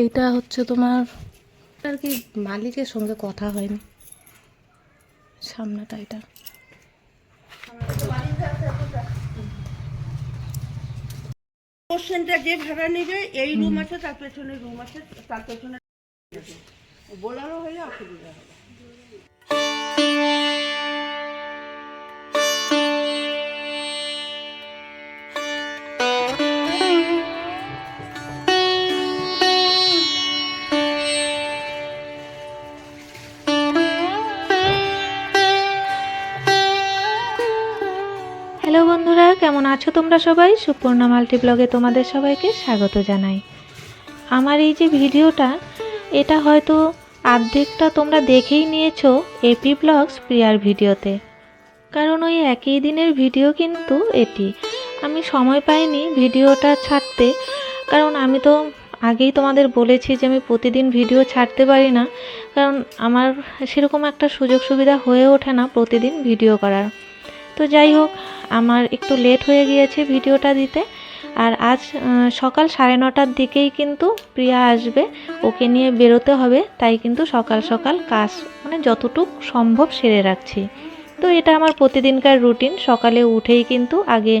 এইটা হচ্ছে তোমার আর কি মালিকের সঙ্গে কথা হয়নি? সামনেটা এটা। পোর্শনটা যে ভাড়া নেবে, এই রুম আছে, তার পেছনে রুম আছে, তার পেছনে বোলারও হলে অসুবিধা হবে। হ্যালো বন্ধুরা, কেমন আছো তোমরা সবাই? সুপর্ণা মাল্টি ব্লগে তোমাদের সবাইকে স্বাগত জানাই। আমার এই যে ভিডিওটা, এটা হয়তো অর্ধেকটা তোমরা দেখেই নিয়েছো এপি ব্লগস প্রিয়ার ভিডিওতে। কারণ ওই একই দিনের ভিডিও কিন্তু এটি। আমি সময় পাইনি ভিডিওটা ছাড়তে, কারণ আমি তো আগেই তোমাদের বলেছি যে আমি প্রতিদিন ভিডিও ছাড়তে পারি না। কারণ আমার সেরকম একটা সুযোগ সুবিধা হয়ে ওঠে না প্রতিদিন ভিডিও করার। তো যাই হোক, আমার একটু লেট হয়ে গিয়েছে ভিডিওটা দিতে। আর আজ সকাল সাড়ে নটার দিকেই কিন্তু প্রিয়া আসবে। ওকে নিয়ে বেরোতে হবে, তাই কিন্তু সকাল সকাল কাজ মানে যতটুক সম্ভব সেরে রাখছি। তো এটা আমার প্রতিদিনকার রুটিন সকালে উঠেই কিন্তু আগে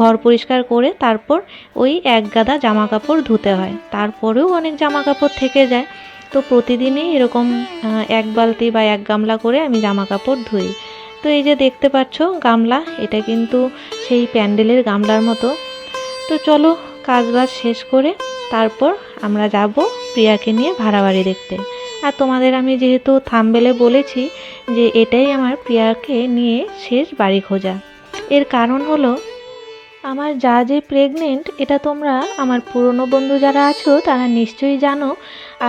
ঘর পরিষ্কার করে তারপর ওই এক গাদা জামা কাপড় ধুতে হয়। তারপরেও অনেক জামা কাপড় থেকে যায়। তো প্রতিদিনই এরকম এক বালতি বা এক গামলা করে আমি জামা কাপড় ধুই। তো এই যে দেখতে পাচ্ছ গামলা, এটা কিন্তু সেই প্যান্ডেলের গামলার মতো। তো চলো কাজবাজ শেষ করে তারপর আমরা যাব প্রিয়াকে নিয়ে ভাড়া বাড়ি দেখতে। আর তোমাদের আমি যেহেতু থামবেলে বলেছি যে এটাই আমার প্রিয়াকে নিয়ে শেষ বাড়ি খোঁজা। এর কারণ হলো আমার যা যে প্রেগনেন্ট এটা তোমরা আমার পুরনো বন্ধু যারা আছো, তারা নিশ্চয়ই জানো।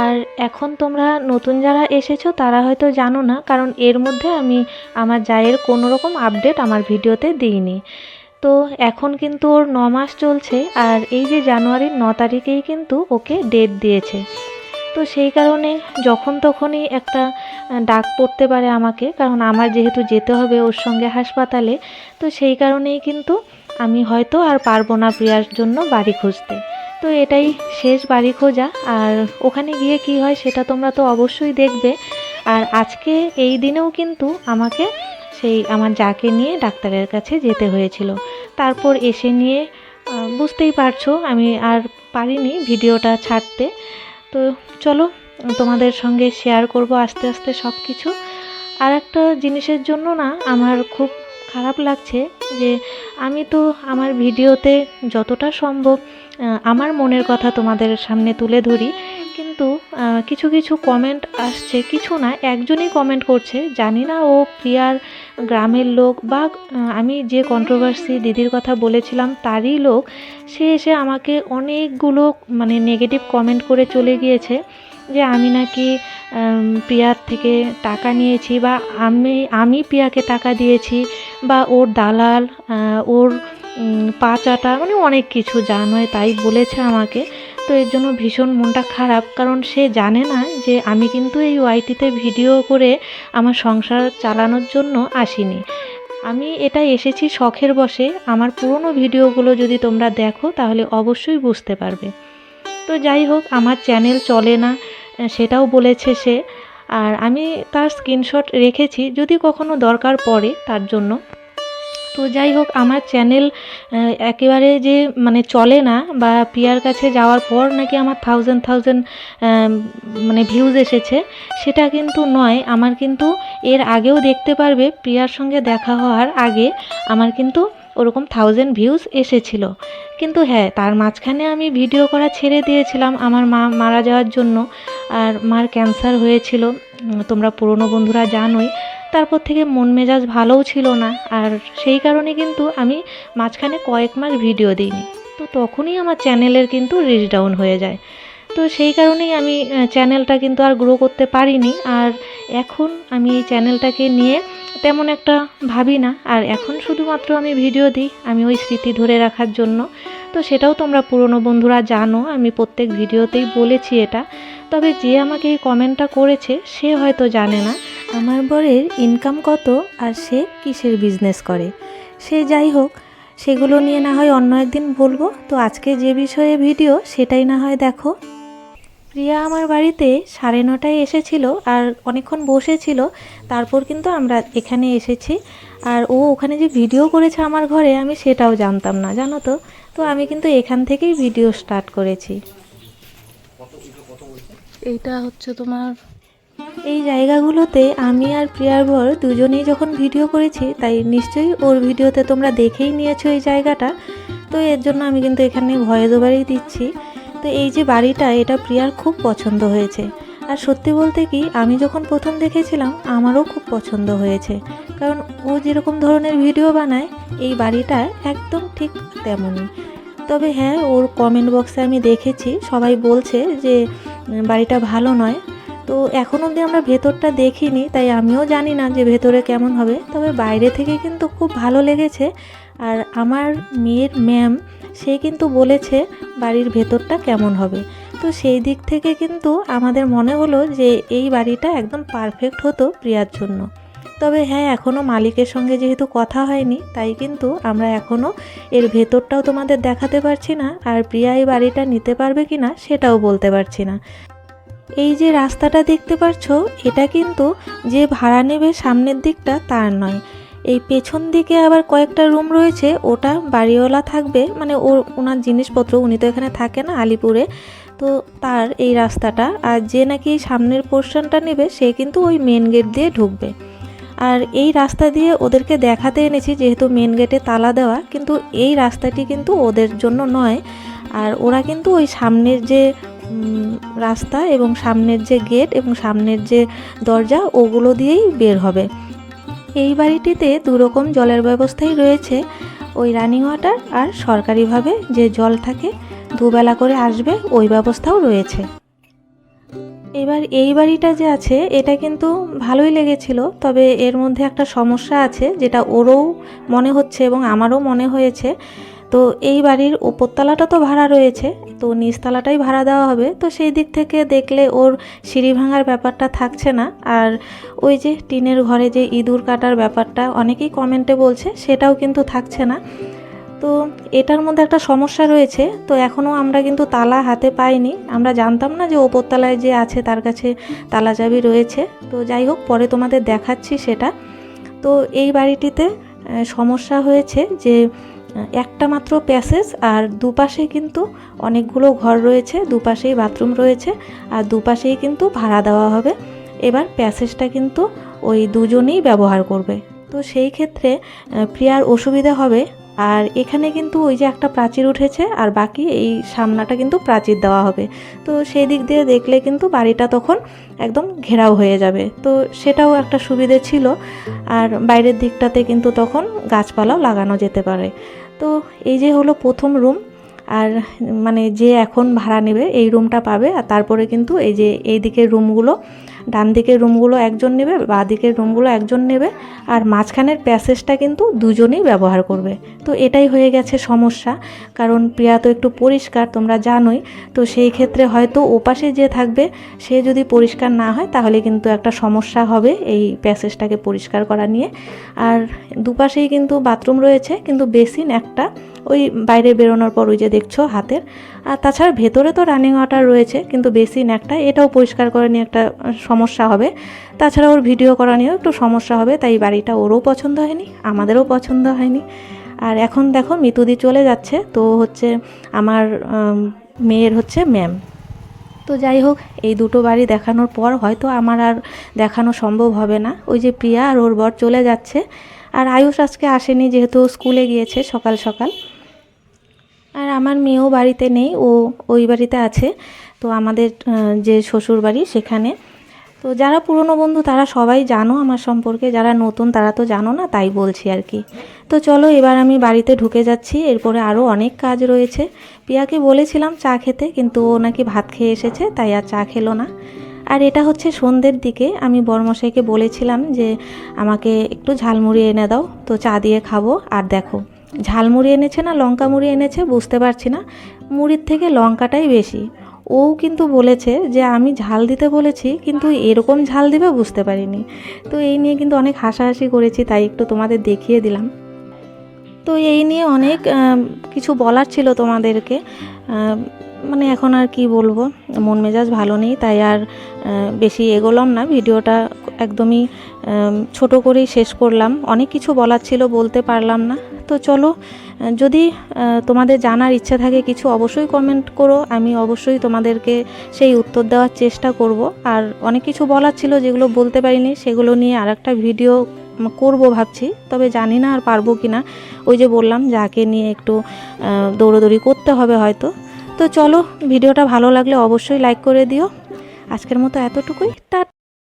আর এখন তোমরা নতুন যারা এসেছ, তারা হয়তো জানো না, কারণ এর মধ্যে আমি আমার জায়ের কোনো রকম আপডেট আমার ভিডিওতে দিইনি। তো এখন কিন্তু ওর ন মাস চলছে, আর এই যে জানুয়ারির ন তারিখেই কিন্তু ওকে ডেট দিয়েছে। তো সেই কারণে যখন তখনই একটা ডাক পড়তে পারে আমাকে, কারণ আমার যেহেতু যেতে হবে ওর সঙ্গে হাসপাতালে, তো সেই কারণেই কিন্তু আমি হয়তো আর পারব না প্রিয়ার জন্য বাড়ি খুঁজতে। তো এটাই শেষ বাড়ি খোঁজা। আর ওখানে গিয়ে কি হয় সেটা তোমরা তো অবশ্যই দেখবে। আর আজকে এই দিনেও কিন্তু আমাকে সেই আমার যাকে নিয়ে ডাক্তারের কাছে যেতে হয়েছিল। তারপর এসে নিয়ে বুঝতেই পারছ আমি আর পারিনি ভিডিওটা ছাড়তে। তো চলো, তোমাদের সঙ্গে শেয়ার করব আস্তে আস্তে সব কিছু আর একটা জিনিসের জন্য না আমার খুব খারাপ লাগছে যে আমি তো আমার ভিডিওতে যতটা সম্ভব আমার মনের কথা তোমাদের সামনে তুলে ধরি। কিন্তু কিছু কিছু কমেন্ট আসছে, কিছু না, একজনই কমেন্ট করছে। জানি না ও প্রিয়ার গ্রামের লোক বা আমি যে কন্ট্রোভার্সি দিদির কথা বলেছিলাম তারই লোক। সে এসে আমাকে অনেকগুলো মানে নেগেটিভ কমেন্ট করে চলে গিয়েছে। যে আমি নাকি প্রিয়ার থেকে টাকা নিয়েছি বা আমি আমি প্রিয়াকে টাকা দিয়েছি বা ওর দালাল ওর উম, পা চাটা মানে অনেক কিছু যা নয় তাই বলেছে আমাকে। তো এর জন্য ভীষণ মনটা খারাপ কারণ সে জানে না যে আমি কিন্তু এই ওয়াইটিতে ভিডিও করে আমার সংসার চালানোর জন্য আসিনি। আমি এটা এসেছি শখের বসে আমার পুরনো ভিডিওগুলো যদি তোমরা দেখো তাহলে অবশ্যই বুঝতে পারবে। তো যাই হোক আমার চ্যানেল চলে না সেটাও বলেছে সে। আর আমি তার স্ক্রিনশট রেখেছি, যদি কখনো দরকার পড়ে তার জন্য। তো যাই হোক, আমার চ্যানেল একেবারে যে মানে চলে না, বা প্রিয়ার কাছে যাওয়ার পর নাকি আমার থাউজেন্ড থাউজেন্ড মানে ভিউজ এসেছে, সেটা কিন্তু নয়। আমার কিন্তু এর আগেও দেখতে পারবে, প্রিয়ার সঙ্গে দেখা হওয়ার আগে আমার কিন্তু ওরকম থাউজেন্ড ভিউজ এসেছিল। কিন্তু হ্যাঁ তার মাঝখানে আমি ভিডিও করা ছেড়ে দিয়েছিলাম আমার মা মারা যাওয়ার জন্য। আর মার ক্যান্সার হয়েছিল তোমরা পুরনো বন্ধুরা জানোই। তারপর থেকে মন মেজাজ ভালোও ছিল না। আর সেই কারণে কিন্তু আমি মাঝখানে কয়েক মাস ভিডিও দিইনি। তো তখনই আমার চ্যানেলের কিন্তু রিচ ডাউন হয়ে যায়। তো সেই কারণেই আমি চ্যানেলটা কিন্তু আর গ্রো করতে পারিনি। আর এখন আমি এই চ্যানেলটাকে নিয়ে তেমন একটা ভাবি না। আর এখন শুধুমাত্র আমি ভিডিও দিই, আমি ওই স্মৃতি ধরে রাখার জন্য। তো সেটাও তোমরা পুরনো বন্ধুরা জানো, আমি প্রত্যেক ভিডিওতেই বলেছি এটা। তবে যে আমাকে এই কমেন্টটা করেছে, সে হয়তো জানে না। আমার বরের ইনকাম কত আর সে কিসের বিজনেস করে? সে যাই হোক, সেগুলো নিয়ে না হয় অন্য একদিন বলব। তো আজকে যে বিষয়ে ভিডিও, সেটাই না হয় দেখো। প্রিয়া আমার বাড়িতে সাড়ে নটায় এসেছিল আর অনেকক্ষণ বসেছিল। তারপর কিন্তু আমরা এখানে এসেছি। আর ও ওখানে যে ভিডিও করেছে আমার ঘরে আমি সেটাও জানতাম না জানো তো? তো আমি কিন্তু এখান থেকেই ভিডিও স্টার্ট করেছি। এইটা হচ্ছে তোমার এই জায়গাগুলোতে আমি আর প্রিয়ার বর দুজনেই যখন ভিডিও করেছি তাই নিশ্চয়ই ওর ভিডিওতে তোমরা দেখেই নিয়েছো এই জায়গাটা। তো এর জন্য আমি কিন্তু এখানে ভয়েস ওভারই দিচ্ছি। তো এই যে বাড়িটা, এটা প্রিয়ার খুব পছন্দ হয়েছে। আর সত্যি বলতে কি, আমি যখন প্রথম দেখেছিলাম, আমারও খুব পছন্দ হয়েছে। কারণ ও যেরকম ধরনের ভিডিও বানায়, এই বাড়িটা একদম ঠিক তেমনই। তবে হ্যাঁ ওর কমেন্ট বক্সে আমি দেখেছি, সবাই বলছে যে বাড়িটা ভালো নয়। তো এখন অবধি আমরা ভেতরটা দেখিনি, তাই আমিও জানি না যে ভেতরে কেমন হবে। তবে বাইরে থেকে কিন্তু খুব ভালো লেগেছে। আর আমার মেয়ের ম্যাম সে কিন্তু বলেছে বাড়ির ভেতরটা কেমন হবে। তো সেই দিক থেকে কিন্তু আমাদের মনে হলো যে এই বাড়িটা একদম পারফেক্ট হতো প্রিয়ার জন্য। তবে হ্যাঁ এখনও মালিকের সঙ্গে যেহেতু কথা হয়নি, তাই কিন্তু আমরা এখনও এর ভেতরটাও তোমাদের দেখাতে পারছি না আর প্রিয়া এই বাড়িটা নিতে পারবে কি না সেটাও বলতে পারছি না। এই যে রাস্তাটা দেখতে পাচ্ছ এটা কিন্তু যে ভাড়া নেবে সামনের দিকটা তার নয়। এই পেছন দিকে আবার কয়েকটা রুম রয়েছে, ওটা বাড়িওয়ালা থাকবে মানে ওর, ওনার জিনিসপত্র, উনি তো এখানে থাকে না আলিপুরে, তো তার এই রাস্তাটা, আর যে নাকি সামনের পোর্শনটা নেবে, সে কিন্তু ওই মেন গেট দিয়ে ঢুকবে। আর এই রাস্তা দিয়ে ওদেরকে দেখাতে এনেছি, যেহেতু মেন গেটে তালা দেওয়া, কিন্তু এই রাস্তাটি কিন্তু ওদের জন্য নয়। আর ওরা কিন্তু ওই সামনের যে রাস্তা এবং সামনের যে গেট এবং সামনের যে দরজা, ওগুলো দিয়েই বের হবে। এই বাড়িটিতে দুরকম জলের ব্যবস্থাই রয়েছে। ওই রানিং ওয়াটার আর সরকারিভাবে যে জল থাকে, দুবেলা করে আসবে, ওই ব্যবস্থাও রয়েছে। এবার এই বাড়িটা যে আছে, এটা কিন্তু ভালোই লেগেছিল, তবে এর মধ্যে একটা সমস্যা আছে, যেটা ওরও মনে হচ্ছে এবং আমারও মনে হয়েছে। তো এই বাড়ির ওপরতলাটা তো ভাড়া রয়েছে, তো নিচতলাটাই ভাড়া দেওয়া হবে। তো সেই দিক থেকে দেখলে ওর সিঁড়ি ভাঙার ব্যাপারটা থাকছে না। আর ওই যে টিনের ঘরে যে ইঁদুর কাটার ব্যাপারটা অনেকেই কমেন্টে বলছে, সেটাও কিন্তু থাকছে না। তো এটার মধ্যে একটা সমস্যা রয়েছে, তো এখনও আমরা কিন্তু তালা হাতে পাইনি। আমরা জানতাম না যে ওপরতলায় যে আছে, তার কাছে তালা চাবি রয়েছে। তো যাই হোক, পরে তোমাদের দেখাচ্ছি সেটা। তো এই বাড়িটিতে সমস্যা হয়েছে যে একটা মাত্র প্যাসেজ আর দুপাশে কিন্তু অনেকগুলো ঘর রয়েছে, দুপাশেই বাথরুম রয়েছে আর দুপাশেই কিন্তু ভাড়া দেওয়া হবে। এবার প্যাসেজটা কিন্তু ওই দুজনেই ব্যবহার করবে। তো সেই ক্ষেত্রে প্রিয়ার অসুবিধা হবে আর এখানে কিন্তু ওই যে একটা প্রাচীর উঠেছে আর বাকি এই সামনাটা কিন্তু প্রাচীর দেওয়া হবে। তো সেই দিক দিয়ে দেখলে কিন্তু বাড়িটা তখন একদম ঘেরাও হয়ে যাবে। তো সেটাও একটা সুবিধে ছিল আর বাইরের দিকটাতে কিন্তু তখন গাছপালাও লাগানো যেতে পারে। তো এই যে হলো প্রথম রুম আর মানে যে এখন ভাড়া নেবে, এই রুমটা পাবে, আর তারপরে কিন্তু এই যে, এই দিকের রুমগুলো ডান দিকের রুমগুলো একজন নেবে বা দিকের রুমগুলো একজন নেবে, আর মাঝখানের প্যাসেজটা কিন্তু দুজনেই ব্যবহার করবে। তো এটাই হয়ে গেছে সমস্যা। কারণ প্রিয়া তো একটু পরিষ্কার, তোমরা জানোই। তো সেই ক্ষেত্রে হয়তো ওপাশে যে থাকবে, সে যদি পরিষ্কার না হয়, তাহলে কিন্তু একটা সমস্যা হবে এই প্যাসেজটাকে পরিষ্কার করা নিয়ে। আর দুপাশেই কিন্তু বাথরুম রয়েছে, কিন্তু বেসিন একটা। ওই বাইরে বেরোনোর পর ওই যে দেখছ হাতের আর তাছাড়া ভেতরে তো রানিং ওয়াটার রয়েছে, কিন্তু বেসিন একটা, এটাও পরিষ্কার করে নিয়ে একটা সমস্যা হবে। তাছাড়া ওর ভিডিও করা নিয়েও একটু সমস্যা হবে, তাই বাড়িটা ওরও পছন্দ হয়নি, আমাদেরও পছন্দ হয়নি। আর এখন দেখো মিতুদি চলে যাচ্ছে, তো হচ্ছে আমার মেয়ের হচ্ছে ম্যাম তো যাই হোক, এই দুটো বাড়ি দেখানোর পর হয়তো আমার আর দেখানো সম্ভব হবে না। ওই যে প্রিয়া আর ওর বর চলে যাচ্ছে। আর আয়ুষ আজকে আসেনি, যেহেতু স্কুলে গিয়েছে সকাল সকাল। আর আমার মেয়েও বাড়িতে নেই, ও ওই বাড়িতে আছে। তো আমাদের যে শ্বশুর বাড়ি সেখানে। তো যারা পুরনো বন্ধু, তারা সবাই জানো আমার সম্পর্কে। যারা নতুন, তারা তো জানো না, তাই বলছি আর কি। তো চলো এবার আমি বাড়িতে ঢুকে যাচ্ছি। এরপরে আরও অনেক কাজ রয়েছে। পিয়াকে বলেছিলাম চা খেতে, কিন্তু ও নাকি ভাত খেয়ে এসেছে, তাই আর চা খেলো না। আর এটা হচ্ছে সন্ধ্যের দিকে। আমি বরমশাইকে বলেছিলাম যে, আমাকে একটু ঝালমুড়ি এনে দাও। তো চা দিয়ে খাব। আর দেখো ঝালমুড়ি এনেছে না, লঙ্কা মুড়ি এনেছে বুঝতে পারছি না। মুড়ির থেকে লঙ্কাটাই বেশি। ও কিন্তু বলেছে যে, আমি ঝাল দিতে বলেছি, কিন্তু এরকম ঝাল দিবে বুঝতে পারিনি। তো এই নিয়ে কিন্তু অনেক হাসাহাসি করেছি, তাই একটু তোমাদের দেখিয়ে দিলাম। তো এই নিয়ে অনেক কিছু বলার ছিল তোমাদেরকে। মানে এখন আর কি বলব, মন মেজাজ ভালো নেই, তাই আর বেশি এগোলাম না। ভিডিওটা একদমই ছোট করেই শেষ করলাম। অনেক কিছু বলার ছিল, বলতে পারলাম না। তো চলো, যদি তোমাদের জানার ইচ্ছা থাকে কিছু অবশ্যই কমেন্ট করো, আমি অবশ্যই তোমাদেরকে সেই উত্তর দেওয়ার চেষ্টা করব। আর অনেক কিছু বলার ছিল যেগুলো বলতে পারিনি, সেগুলো নিয়ে আর একটা ভিডিও করব ভাবছি, তবে জানি না আর পারব কি না ওই যে বললাম, যাকে নিয়ে একটু দৌড়োদৌড়ি করতে হবে হয়তো। তো চলো ভিডিওটা ভালো লাগলে অবশ্যই লাইক করে দিও। আজকের মতো এতটুকুই। টা